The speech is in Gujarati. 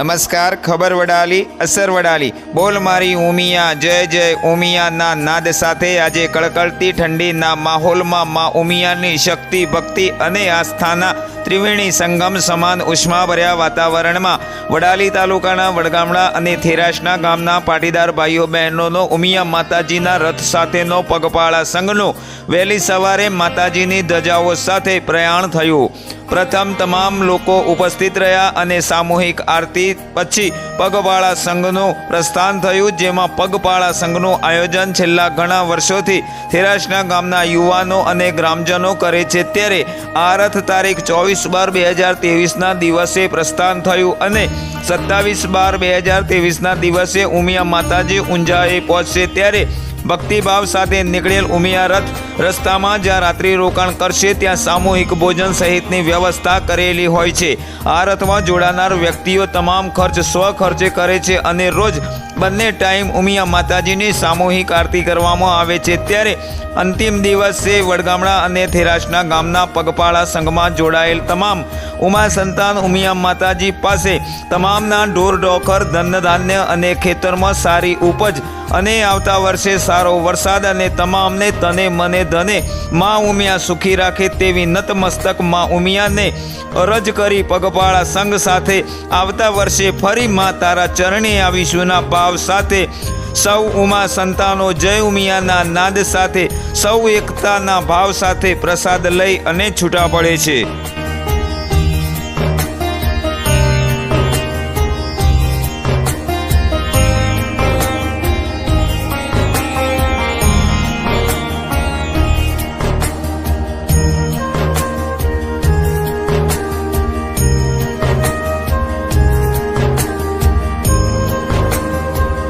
નમસ્કાર, ખબર વડાલી, અસર વડાલી. બોલ મારી ઉમિયા, જય જય ઉમિયાના નાદ સાથે આજે કળકળતી ઠંડીના માહોલમાં મા ઉમિયાની શક્તિ, ભક્તિ અને આસ્થાના ત્રિવેણી સંગમ સમાન ઉષ્માભર્યા વાતાવરણમાં વડાલી તાલુકાના વડગામડા અને થેરાશના ગામના પાટીદાર ભાઈઓ બહેનોનો ઉમિયા માતાજીના રથ સાથેનો પગપાળા સંઘનો વહેલી સવારે માતાજીની ધજાઓ સાથે પ્રયાણ થયું. પ્રથમ તમામ લોકો ઉપસ્થિત રહ્યા અને સામૂહિક આરતી પછી પગપાળા સંઘનું પ્રસ્થાન થયું, જેમાં પગપાળા સંઘનું આયોજન છેલ્લા ઘણા વર્ષોથી થેરાશના ગામના યુવાનો અને ગ્રામજનો કરે છે. ત્યારે આ રથ તારીખ ચોવીસ બાર બે હજાર તેવીસના દિવસે પ્રસ્થાન થયું અને સત્તાવીસ બાર બે હજાર તેવીસના દિવસે ઉમિયા માતાજી ઊંઝાએ પહોંચશે ત્યારે ભક્તિભાવ સાથે નીકળેલ ઉમિયા રથ રસ્તામાં જ્યાં રાત્રિ રોકાણ કરશે, ત્યાં સામૂહિક ભોજન સહિતની વ્યવસ્થા કરેલી હોય છે. આ રથમાં જોડાનાર વ્યક્તિઓ તમામ ખર્ચ સ્વખર્ચે કરે છે અને રોજ બંને ટાઈમ ઉમિયા માતાજીની સામૂહિક આરતી કરવામાં આવે છે. ત્યારે અંતિમ દિવસે વડગામડા અને થેરાશના ગામના પગપાળા સંઘમાં જોડાયેલ તમામ ઉમા સંતાન ઉમિયા માતાજી પાસે તમામના ઢોર ઢોખર ધન અને ખેતરમાં સારી ઉપજ અને આવતા વર્ષે સારો વરસાદ અને તમામને તને મને ધને, માં ઉમિયા સુખી રાખે તેવી નતમસ્તકમાં ઉમિયાને અરજ કરી પગપાળા સંઘ સાથે આવતા વર્ષે ફરી માં તારા ચરણે આવીશુંના ભાવ સાથે સૌ ઉમા સંતાનો જય ઉમિયાના નાદ સાથે સૌ એકતાના ભાવ સાથે પ્રસાદ લઈ અને છૂટા પડે છે.